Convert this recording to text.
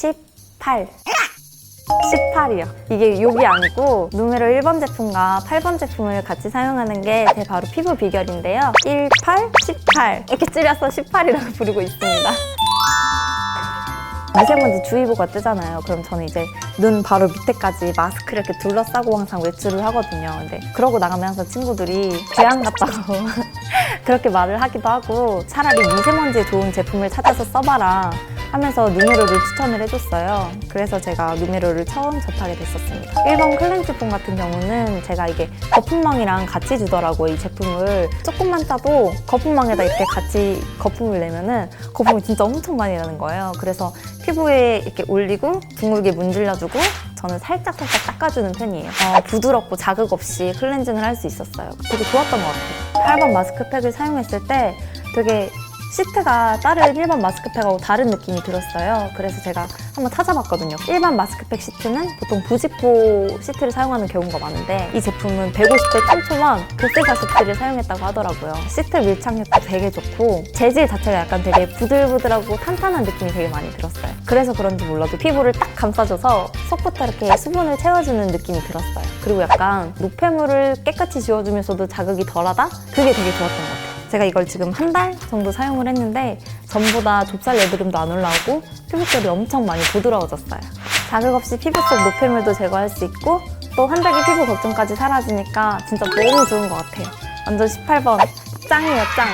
18. 18이요. 이게 욕이 아니고 누메로 1번 제품과 8번 제품을 같이 사용하는 게 제 바로 피부 비결인데요. 18, 18 이렇게 줄여서 18이라고 부르고 있습니다. 미세먼지 주의보가 뜨잖아요. 그럼 저는 이제 눈 바로 밑에까지 마스크를 이렇게 둘러싸고 항상 외출을 하거든요. 근데 그러고 나가면 항상 친구들이 귀양 같다고 그렇게 말을 하기도 하고 차라리 미세먼지에 좋은 제품을 찾아서 써봐라 하면서 누메로를 추천을 해줬어요. 그래서 제가 누메로를 처음 접하게 됐었습니다. 1번 클렌즈 폼 같은 경우는 제가 이게 거품망이랑 같이 주더라고요. 이 제품을 조금만 따도 거품망에다 이렇게 같이 거품을 내면은 거품이 진짜 엄청 많이 나는 거예요. 그래서 피부에 이렇게 올리고 둥글게 문질러주고 저는 살짝 살짝 닦아주는 편이에요. 어, 부드럽고 자극 없이 클렌징을 할 수 있었어요. 되게 좋았던 것 같아요. 8번 마스크팩을 사용했을 때 되게 시트가 다른 일반 마스크팩하고 다른 느낌이 들었어요. 그래서 제가 한번 찾아봤거든요. 일반 마스크팩 시트는 보통 부직포 시트를 사용하는 경우가 많은데 이 제품은 150대 촘촘한 극세사 시트를 사용했다고 하더라고요. 시트 밀착력도 되게 좋고 재질 자체가 약간 되게 부들부들하고 탄탄한 느낌이 되게 많이 들었어요. 그래서 그런지 몰라도 피부를 딱 감싸줘서 속부터 이렇게 수분을 채워주는 느낌이 들었어요. 그리고 약간 노폐물을 깨끗이 지워주면서도 자극이 덜하다? 그게 되게 좋았던 것 같아요. 제가 이걸 지금 한 달 정도 사용을 했는데 전보다 좁쌀 여드름도 안 올라오고 피부결이 엄청 많이 부드러워졌어요. 자극 없이 피부 속 노폐물도 제거할 수 있고 또 한달기 피부 걱정까지 사라지니까 진짜 너무 좋은 것 같아요. 완전 18번 짱이에요 짱.